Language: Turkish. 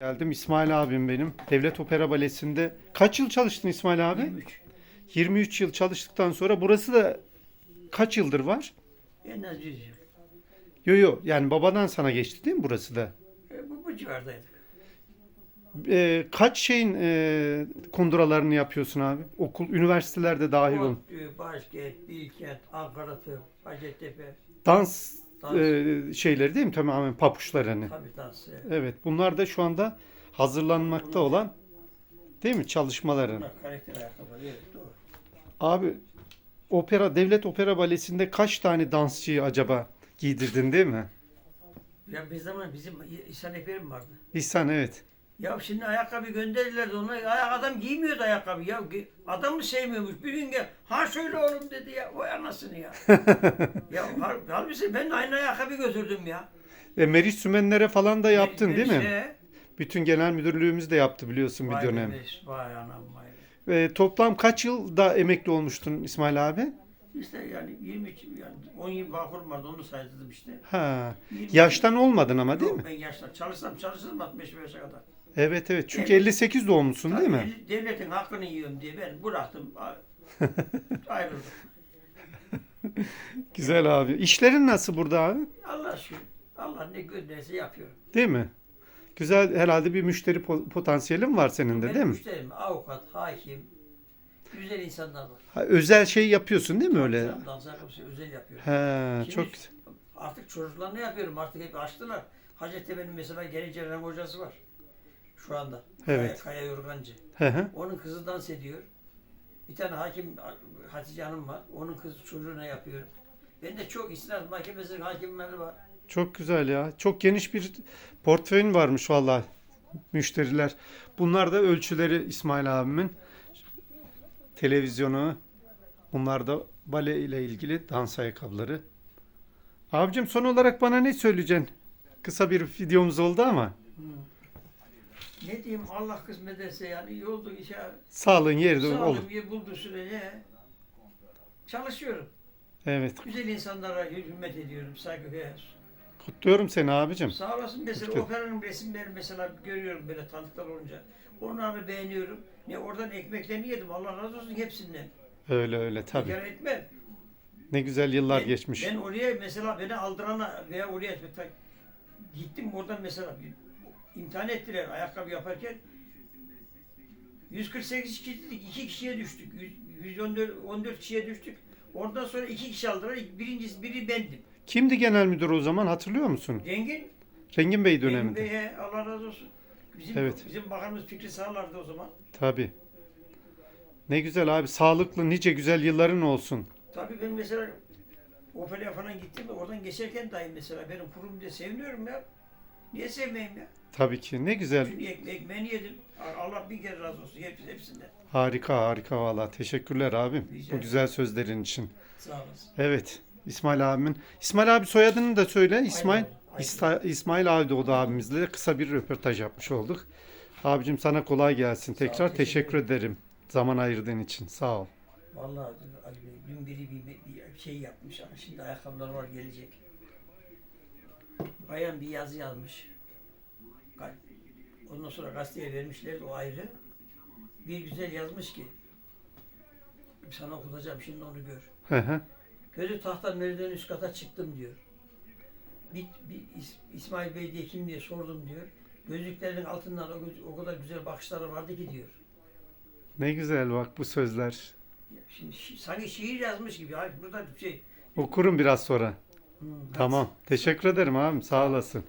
Geldim İsmail abim benim. Devlet Opera Balesi'nde kaç yıl çalıştın İsmail abi? 23. 23 yıl çalıştıktan sonra burası da kaç yıldır var? En az 100 yıl. Yo yo yani babadan sana geçti değil mi burası da? E, bu, bu civardaydık. Ee, kaç şeyin e, kunduralarını yapıyorsun abi? Okul, üniversitelerde dahil olun. ODTÜ, Başkent, Bilkent, Ankara Hacettepe, Dans, Dans. e, şeyleri değil mi? Tamamen papuçlarını. tabii dans. e, Evet bunlar da şu anda hazırlanmakta olan değil mi çalışmaların? Bunlar karakter ayakkabıları. Evet doğru. Abi opera devlet opera balesinde kaç tane dansçıyı acaba giydirdin değil mi? Ya bir zaman bizim İhsan Ekber'im vardı. İhsan evet. Ya şimdi ayakkabı gönderdiler de ona. Ayak adam giymiyordu ayakkabı. Ya gi- adam mı sevmiyormuş? Bir gün gel. Ha şöyle oğlum dedi ya. Vay anasını ya. ya hal- halbuki ben aynı ayakkabı götürdüm ya. E, Meriç Sümenlere falan da yaptın Ben- değil mi? işte- Bütün genel müdürlüğümüz de yaptı biliyorsun bir Vay dönem. bebeş, Vay anam vay. E, toplam kaç yılda emekli olmuştun İsmail abi? İşte yani 23 yani 10 yıl vakurum vardı onu saydım işte. Ha. 20 Yaştan olmadın ama değil Yok, mi? Ben yaşta çalışsam çalışırım 65 yaşa kadar. Evet evet. Çünkü Evet. 58 doğumlusun değil mi? Tabii Devletin hakkını yiyorum diye ben bıraktım. ayrıldım. Güzel abi. İşlerin nasıl burada abi? Allah şükür. Allah ne gönderirse yapıyorum. Değil mi? Güzel herhalde bir müşteri po- potansiyelin var senin de Benim değil mi? müşterim avukat, hakim, güzel insanlar var. Ha, özel şey yapıyorsun değil mi öyle? Dans- Dans ayakkabısı özel yapıyorum. He, Şimdi çok güzel. Artık çocuklarını yapıyorum. Artık hep açtılar. Hacettepe'nin mesela cerrahı hocası var. Şu anda. Evet. Kaya, Kaya Yorgancı. Hı hı. Onun kızı dans ediyor. Bir tane hakim Hatice Hanım var. Onun kızı çocuğuna yapıyorum. Ben de çok istinad mahkemesinin hakimleri var. Çok güzel ya. Çok geniş bir portföyün varmış vallahi müşteriler. Bunlar da ölçüleri İsmail abimin. Televizyonu. Bunlar da bale ile ilgili dans ayakkabıları. Abicim son olarak bana ne söyleyeceksin? Kısa bir videomuz oldu ama. Ne diyeyim Allah kısmet etse yani iyi oldu işe. Sağlığın yerinde olur. Sağlığım yer bulduğu sürece çalışıyorum. Evet. Güzel insanlara hürmet ediyorum. Saygı ve Kutluyorum seni abicim. Sağ olasın. Mesela Kutlu- operanın resimleri mesela görüyorum böyle tanıklar olunca. Onları beğeniyorum. Ne oradan ekmeklerini yedim. Allah razı olsun hepsinden. Öyle öyle Tabii. tabii. etmem. Ne güzel yıllar ben, geçmiş. Ben oraya mesela beni aldırana veya oraya gittim oradan mesela imtihan ettiler ayakkabı yaparken 148 kişiydik, iki kişiye düştük. 100 114 14 kişiye düştük. Ondan sonra iki kişi aldılar. Birincisi biri bendim. Kimdi genel müdür o zaman hatırlıyor musun? Rengin Rengin Bey Rengin döneminde. Bey'e Allah razı olsun. Bizim, Evet. bizim bakanımız Fikri Sağlar'dı o zaman. Tabii. Ne güzel abi. Sağlıklı nice güzel yılların olsun. Tabii ben mesela Opel'e falan gittim oradan geçerken dahi mesela benim kurum diye seviniyorum ya. Niye sevmeyeyim ya? Tabii ki. Ne güzel. Ek, ekmeğini yedim. Allah bir kere razı olsun hepsi, hepsinden. Harika harika valla. Teşekkürler abim. Rica Bu ederim. güzel sözlerin için. Sağ olasın. Evet. İsmail abimin. İsmail abi soyadını da söyle. İsmail. İsta- İsmail abi de o da abimizle kısa bir röportaj yapmış olduk. Abicim sana kolay gelsin. Ol, Tekrar teşekkür teşekkür ederim. Zaman ayırdığın için. Sağ ol. Vallahi Ali Bey, dün biri bir, bir şey yapmış ama şimdi ayakkabılar var gelecek. Bayan bir yazı yazmış. Ondan sonra gazeteye vermişler o ayrı. Bir güzel yazmış ki sana okutacağım şimdi onu gör. Hı hı. Gözü tahta merdiven üst kata çıktım diyor. Bir, bir İs- İsmail Bey diye kim diye sordum diyor. Gözlüklerinin altından o, o kadar güzel bakışları vardı ki diyor. Ne güzel bak bu sözler. Ya Şimdi şi- sanki şiir yazmış gibi. Hayır, burada bir şey. Okurum biraz sonra. Tamam. Teşekkür ederim abim. Sağ olasın.